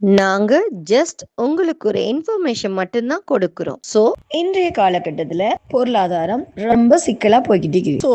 நாங்க ஜஸ்ட் உங்களுக்கு ஒரு இன்ஃபர்மேஷன் மட்டும்தான் கொடுக்கிறோம். சோ இன்றைய காலகட்டத்துல பொருளாதாரம் ரொம்ப சிக்கலா போய்கிட்டு இருக்குது. சோ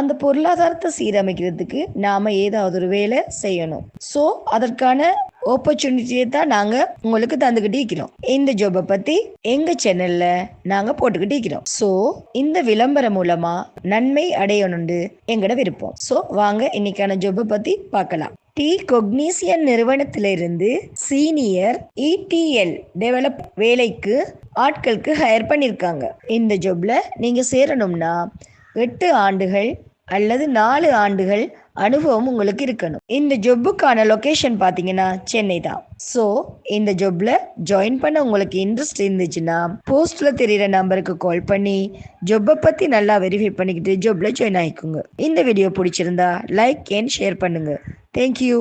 அந்த பொருளாதாரத்தை சீரமைக்கிறதுக்கு நாம ஏதாவது ஒரு வேலை செய்யணும். சோ அதற்கான ஆப்பர்ச்சுனிட்டியை தான் நாங்க உங்களுக்கு தந்துகிட்டு இருக்கிறோம். இந்த ஜாபை பத்தி எங்க சேனல்ல நாங்க போட்டுக்கிட்டு இருக்கிறோம். சோ இந்த விளம்பரம் மூலமா நன்மை அடையணும்னு எங்கட விருப்பம். சோ வாங்க இன்னைக்கான ஜாபை பத்தி பார்க்கலாம். டி கொக்னீசியன் நிறுவனத்திலிருந்து சீனியர் இடிஎல் டெவலப் வேலைக்கு ஆட்களுக்கு ஹையர் பண்ணியிருக்காங்க இந்த ஜாப்ல நீங்க சேரணும்னா எட்டு ஆண்டுகள் அல்லது நாலு ஆண்டுகள் அனுபவம் உங்களுக்கு இருக்கணும். இந்த ஜொப்புக்கான லொகேஷன் பார்த்தீங்கன்னா சென்னை தான். ஸோ இந்த ஜொப்ல ஜாயின் பண்ண உங்களுக்கு இன்ட்ரெஸ்ட் இருந்துச்சுன்னா போஸ்ட்ல தெரியிற நம்பருக்கு கால் பண்ணி ஜொப்பை பத்தி நல்லா வெரிஃபை பண்ணிக்கிட்டு ஜொப்ல ஜாயின் ஆயிக்குங்க. இந்த வீடியோ பிடிச்சிருந்தா லைக் அண்ட் ஷேர் பண்ணுங்க. Thank you